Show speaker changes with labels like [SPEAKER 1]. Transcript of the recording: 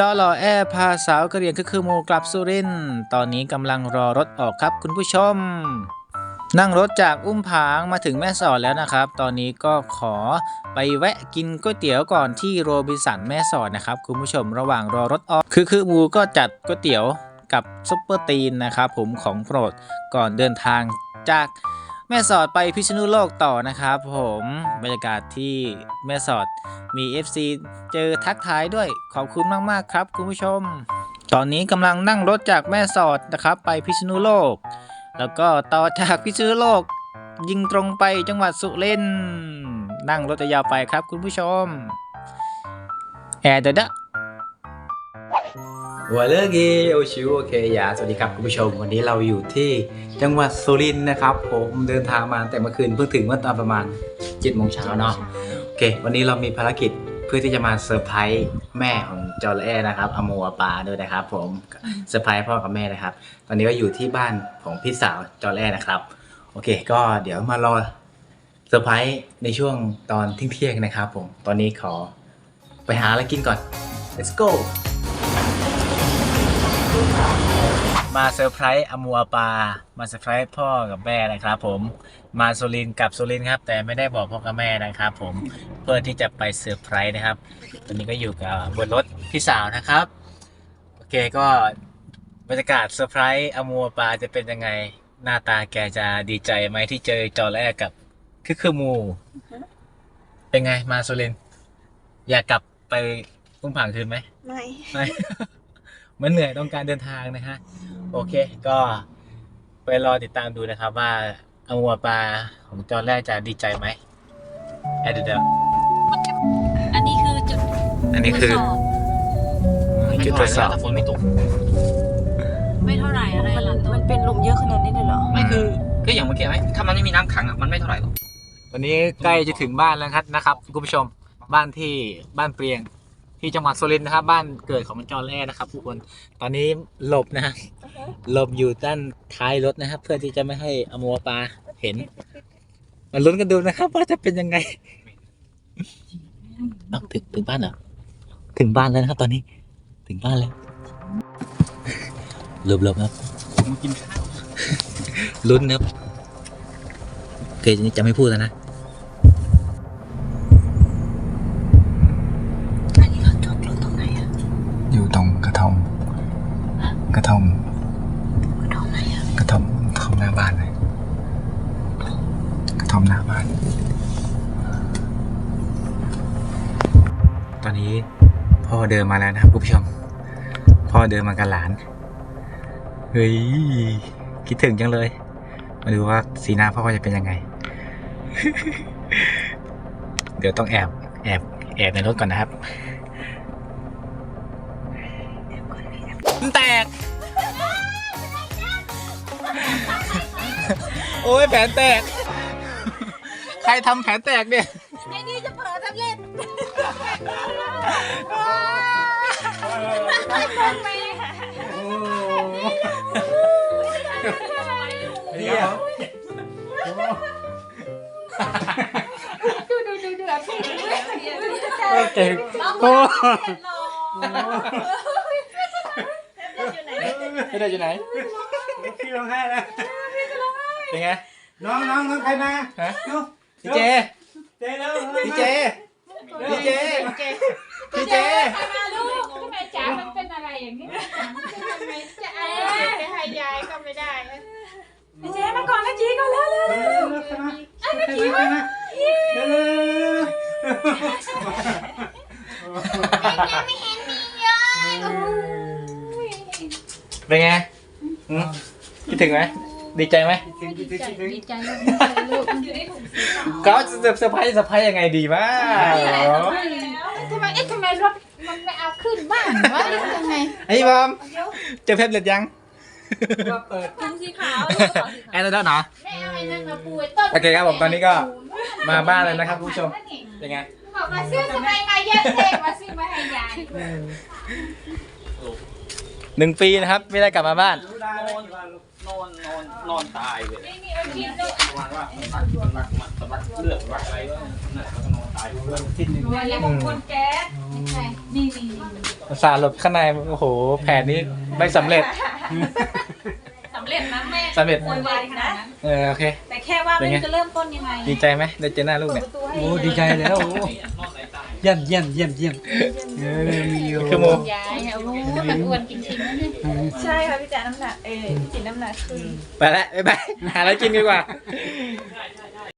[SPEAKER 1] จอหล่อแอพาสาวกะเรียงคือคือโมกลับสุรินตอนนี้กำลังรอรถออกครับคุณผู้ชม นั่งรถจากอุ้มผางมาถึงแม่สอดแล้วนะครับ ตอนนี้ก็ขอไปแวะกินก๋วยเตี๋ยวก่อนที่โรบินสันแม่สอดนะครับ คุณผู้ชมระหว่างรอรถออก คือคือมูก็จัดก๋วยเตี๋ยวกับซุปเปอร์ตีนนะครับผมของโปรดก่อนเดินทางจาก แม่สอดไปพิษณุโลกต่อนะครับผมบรรยากาศที่แม่สอดมี FC เจอทักทายด้วยขอบคุณมากๆครับคุณผู้ชม ตอนนี้กำลังนั่งรถจากแม่สอดนะครับ ไปพิษณุโลก แล้วก็ต่อจากพิษณุโลก ยิงตรงไปจังหวัดสุรินทร์นั่งรถยาวไปครับคุณผู้ชมแอร์เดดะ
[SPEAKER 2] หัวเลิกเกโอชิวโอเคยาสวัสดีครับคุณผู้ชมวันนี้เราอยู่ที่จังหวัดสุรินทร์นะครับ ผมเดินทางมาตั้งแต่เมื่อคืนเพิ่งถึงเมื่อตอนประมาณ7โมงเช้าเนาะโอเค วันนี้เรามีภารกิจเพื่อที่จะมาเซอร์ไพรส์แม่ของจอร์แอนะครับอโมอาปาด้วยนะครับ ผมเซอร์ไพรส์พ่อกับแม่นะครับ ตอนนี้ก็อยู่ที่บ้านของพี่สาวจอร์แอนะครับ โอเค ก็เดี๋ยวมารอเซอร์ไพรส์ในช่วงตอนเที่ยงๆนะครับ ผมตอนนี้ขอไปหาอะไรกินก่อน let's go
[SPEAKER 1] มาเซอร์ไพรส์อมัวปา มาเซอร์ไพรส์พ่อกับแม่นะครับ ผม มาสุรินทร์กลับสุรินทร์ครับ แต่ไม่ได้บอกพ่อกับแม่นะครับ ผม เพื่อที่จะไปเซอร์ไพรส์นะครับ ตอนนี้ก็อยู่กับบนรถพี่สาวนะครับ โอเคก็บรรยากาศเซอร์ไพรส์อมัวปาจะเป็นยังไง หน้าตาแกจะดีใจไหมที่เจอจอแรกกับคือคือมู เป็นไงมาสุรินทร์อยากกลับไปพุ่งผางคืนไหม
[SPEAKER 3] ไม่
[SPEAKER 1] ไม่ มันเหนื่อยต้องการเดินทางนะฮะโอเค ก็ไปรอติดตามดูนะครับว่าอมัวปลาของจอแรกจะดีใจไหมแอดเดอร์
[SPEAKER 3] อันนี้คือจุด
[SPEAKER 1] อันนี้คือ
[SPEAKER 3] ทดสอบ
[SPEAKER 1] จุดทดสอบ
[SPEAKER 2] ฝนไม่ตก
[SPEAKER 3] ไม่เท่าไหร่อะไรหลังมันเป็นลมเยอะขนาดนี้เลยเหรอ
[SPEAKER 2] ไม่คือก็อย่างเมื่อกี้ไหมถ้ามันไม่มีน้ำขังอะมันไม่เท่าไหร่หรอก
[SPEAKER 1] วันนี้ใกล้จะถึงบ้านแล้วครับนะครับ คุณผู้ชมบ้านที่บ้านเปรียง ที่จังหวัดสุรินทร์นะครับ บ้านเกิดของมันจอแรกนะครับทุกคนตอนนี้หลบนะฮะหลบอยู่ด้านท้ายรถนะครับ เพื่อที่จะไม่ให้อมัวปลาเห็นมาลุ้นกันดูนะครับว่าจะเป็นยังไงเอ้าถึงถึงบ้านเหรอถึงบ้านแล้วนะครับ ตอนนี้ถึงบ้านแล้วหลบหลบครับ
[SPEAKER 2] มากินข้าว
[SPEAKER 1] ลุ้นครับโอเคจะจะไม่พูดแล้วนะ
[SPEAKER 3] อันนี้เราจอดรถตรงไหนอะ
[SPEAKER 2] อยู่ตรงกระท่อมกระท่อม
[SPEAKER 3] ตรงไหนอะ
[SPEAKER 2] กระท่อมกระท่อมหน้าบ้านเลยกระท่ อมหน้าบ้าน ตอนนี้พ่อเดินมาแล้วนะครับคุณผู้ชม พ่อเดินมากับหลาน เฮ้ย คิดถึงจังเลย มาดูว่าสีหน้าพ่อจะเป็นยังไง เดี๋ยวต้องแอบแอบแอบในรถก่อนนะครับแตก โอ้ยแผนแตกใค รทำแผนแตกเนี่ย
[SPEAKER 3] ไอ้นี่จะเปิดทำเล่น
[SPEAKER 2] เดี๋ยว
[SPEAKER 3] ดูดูดูดูพี่
[SPEAKER 2] เก่งโอ้
[SPEAKER 1] ไม่ได้อยู่ไหน
[SPEAKER 4] พี่ร้องไห้แล้ว
[SPEAKER 1] เป็นไง
[SPEAKER 4] น้องน้องน้องใครมา
[SPEAKER 1] ฮะ
[SPEAKER 4] น้อง
[SPEAKER 1] พี่เจ
[SPEAKER 4] เจ๊แล้ว
[SPEAKER 1] พี่เจ พี่เจ พี่เจ
[SPEAKER 5] มาลูกทำไมจ๋ามันเป็นอะไรอย่างนี้ทำไมจะเอาไปให้ยายก็ไม่ได้นะ
[SPEAKER 3] เจ๊มาก่อนนะจีก่อนแล้วแล้ว
[SPEAKER 4] เร็วเร็วใครมาใครมาใครมาเร็วเร็วเร็วเร็ว
[SPEAKER 1] เป็นไงหืมคิดถึงไหมดีใจไหม
[SPEAKER 4] คิดถึงคิดถึงคิดถึง
[SPEAKER 5] ดีใจลูกดีใจลูก
[SPEAKER 1] เขาจะเซอร์ไพรส์เซอร์ไพรส์ยังไงดีวะ
[SPEAKER 5] ทำไมเอ๊ะทำไมรถมันไม่เอาขึ้นบ้างวะยังไง
[SPEAKER 1] ไอ้บอมเจอเพชรเล็ดยัง
[SPEAKER 4] เปิด
[SPEAKER 3] ถุงสีขาว
[SPEAKER 1] แอนแล้วเนาะ
[SPEAKER 5] ไม่เอาไอ้นั่นมาปูไอ้ต้น
[SPEAKER 1] โอเคครับผมตอนนี้ก็มาบ้านแล้วนะครับคุณผู้ชมเป็นไง
[SPEAKER 5] บอกมาซื้อทำไมมาเยอะเท่มาซื้อมาให้ยาย
[SPEAKER 1] หนึ่งปีนะครับ ไม่ได้กลับมาบ้าน
[SPEAKER 4] รู้ได้แล้วกี่วั น
[SPEAKER 2] อนนอนนอนตายเลยประมาณว่าสำลักสำลักสำลักเลือดรักอะไรก็นั่นและเขาก็นอนต
[SPEAKER 4] สิ้นหนึ่ง
[SPEAKER 5] รวยแล้วบางคนแก๊สนี่นี่
[SPEAKER 1] อุตสาห์หลบข้างในโอ้โห แผนนี้ไม่สำเร็จ
[SPEAKER 3] สำเร็จนะแม่
[SPEAKER 1] สำเร็จ
[SPEAKER 3] โวยวายขนาดนั้น
[SPEAKER 1] เออโอเค
[SPEAKER 3] แต่แค่ว่า
[SPEAKER 1] เป็น
[SPEAKER 3] ไม่
[SPEAKER 1] ไง
[SPEAKER 3] รู้จะเริ่มต้นยังไง
[SPEAKER 1] ดีใจไหมได้เจอหน้าลูก
[SPEAKER 3] เนี่
[SPEAKER 1] ย
[SPEAKER 4] โอ้ดีใจแล้วโอ้ เยี่ยมเยี่ยมเยี่ยมเยี่ยมเออมีอยู่
[SPEAKER 1] คือโม
[SPEAKER 5] ยายเอาลูกมันอ้วนจริงๆนะเนี่ย
[SPEAKER 3] ใช่ค่ะพี่จ๋าน้ำหนักเออพี่จิ๋น้ำหนักขึ้น
[SPEAKER 1] ไปแล้วบ๊ายบายหาอะไรกินดีกว่า